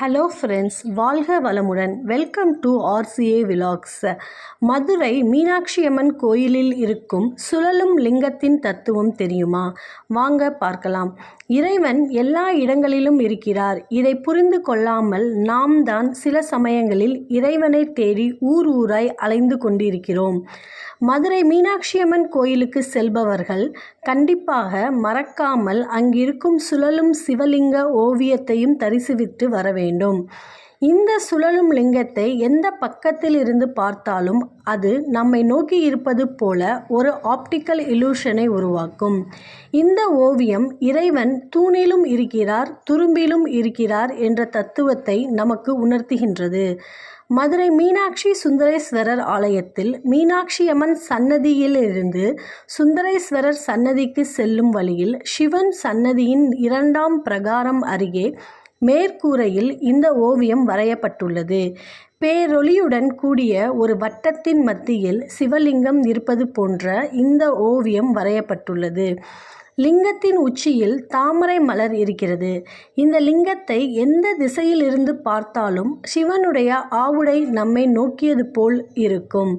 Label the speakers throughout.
Speaker 1: Hello friends வாழ்க வளமுடன். Welcome to RCA vlogs Madurai Meenakshi Amman கோயிலில் இருக்கும் சுழலும் லிங்கத்தின் தத்துவம் தெரியுமா? வாங்க பார்க்கலாம். இறைவன் எல்லா இடங்களிலும் இருக்கிறார். இதை புரிந்து கொள்ளாமல் நாம் தான் சில சமயங்களில் இறைவனை தேடி ஊர் ஊராய் அலைந்து கொண்டிருக்கிறோம். மதுரை மீனாட்சி அம்மன் கோயிலுக்கு செல்பவர்கள் கண்டிப்பாக மறக்காமல் அங்கிருக்கும் சுழலும் சிவலிங்க ஓவியத்தையும் தரிசிவிட்டு வர வேண்டும். இந்த சுழலும் லிங்கத்தை எந்த பக்கத்தில் இருந்து பார்த்தாலும் அது நம்மை நோக்கி இருப்பது போல ஒரு ஆப்டிக்கல் இலூஷனை உருவாக்கும். இந்த ஓவியம் இறைவன் தூணிலும் இருக்கிறார் துரும்பிலும் இருக்கிறார் என்ற தத்துவத்தை நமக்கு உணர்த்துகின்றது. மதுரை மீனாட்சி சுந்தரேஸ்வரர் ஆலயத்தில் மீனாட்சி அம்மன் சன்னதியிலிருந்து சுந்தரேஸ்வரர் சன்னதிக்கு செல்லும் வழியில் சிவன் சன்னதியின் இரண்டாம் பிரகாரம் அருகே மேற்கூரையில் இந்த ஓவியம் வரையப்பட்டுள்ளது. பேரொளியுடன் கூடிய ஒரு வட்டத்தின் மத்தியில் சிவலிங்கம் இருப்பது போன்ற இந்த ஓவியம் வரையப்பட்டுள்ளது. லிங்கத்தின் உச்சியில் தாமரை மலர் இருக்கிறது. இந்த லிங்கத்தை எந்த திசையில் இருந்து பார்த்தாலும் சிவனுடைய ஆவுடை நம்மை நோக்கியது போல் இருக்கும்.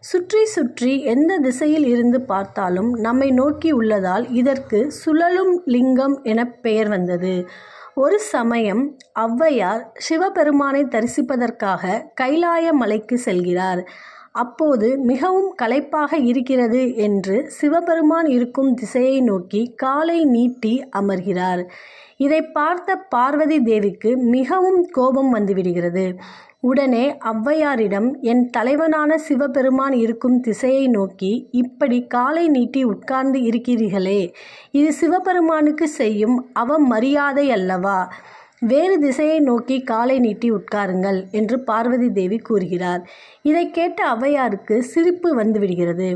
Speaker 1: சுற்றி சுற்றி எந்த திசையில் இருந்து பார்த்தாலும் நம்மை நோக்கி உள்ளதால் இதற்கு சுழலும் லிங்கம் என பெயர் வந்தது. ஒரு சமயம் ஔவையார் சிவபெருமானை தரிசிப்பதற்காக கைலாய மலைக்கு செல்கிறார். அப்போது மிகவும் களைப்பாக இருக்கிறது என்று சிவபெருமான் இருக்கும் திசையை நோக்கி காலை நீட்டி அமர்கிறார். இதை பார்த்த பார்வதி தேவிக்கு மிகவும் கோபம் வந்துவிடுகிறது. உடனே ஔவையாரிடம் என் தலைவனான சிவபெருமான் இருக்கும் திசையை நோக்கி இப்படி காலை நீட்டி உட்கார்ந்து இருக்கிறீர்களே. இது சிவபெருமானுக்கு செய்யும் அவமரியாதை அல்லவா? வேறு திசையை நோக்கி காலை நீட்டி உட்காருங்கள் என்று பார்வதி தேவி கூறுகிறார். இதை கேட்ட ஔவையாருக்கு சிரிப்பு வந்துவிடுகிறது.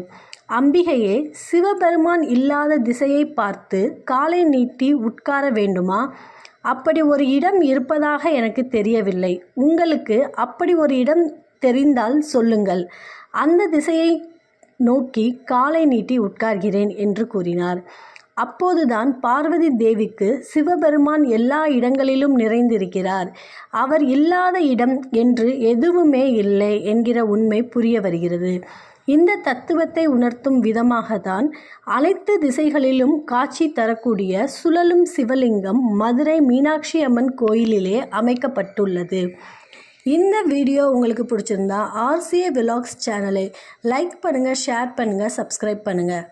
Speaker 1: அம்பிகையே சிவபெருமான் இல்லாத திசையை பார்த்து காலை நீட்டி உட்கார வேண்டுமா? அப்படி ஒரு இடம் இருப்பதாக எனக்கு தெரியவில்லை. உங்களுக்கு அப்படி ஒரு இடம் தெரிந்தால் சொல்லுங்கள். அந்த திசையை நோக்கி காலை நீட்டி உட்கார்கிறேன் என்று கூறினார். அப்போதுதான் பார்வதி தேவிக்கு சிவபெருமான் எல்லா இடங்களிலும் நிறைந்திருக்கிறார். அவர் இல்லாத இடம் என்று எதுவுமே இல்லை என்கிற உண்மை புரிய வருகிறது. இந்த தத்துவத்தை உணர்த்தும் விதமாகத்தான் அனைத்து திசைகளிலும் காட்சி தரக்கூடிய சுழலும் சிவலிங்கம் மதுரை மீனாட்சி அம்மன் கோயிலிலே அமைக்கப்பட்டுள்ளது. இந்த வீடியோ உங்களுக்கு பிடிச்சிருந்தா ஆர்சிஏ விலாக்ஸ் சேனலை லைக் பண்ணுங்கள் ஷேர் பண்ணுங்கள் சப்ஸ்கிரைப் பண்ணுங்கள்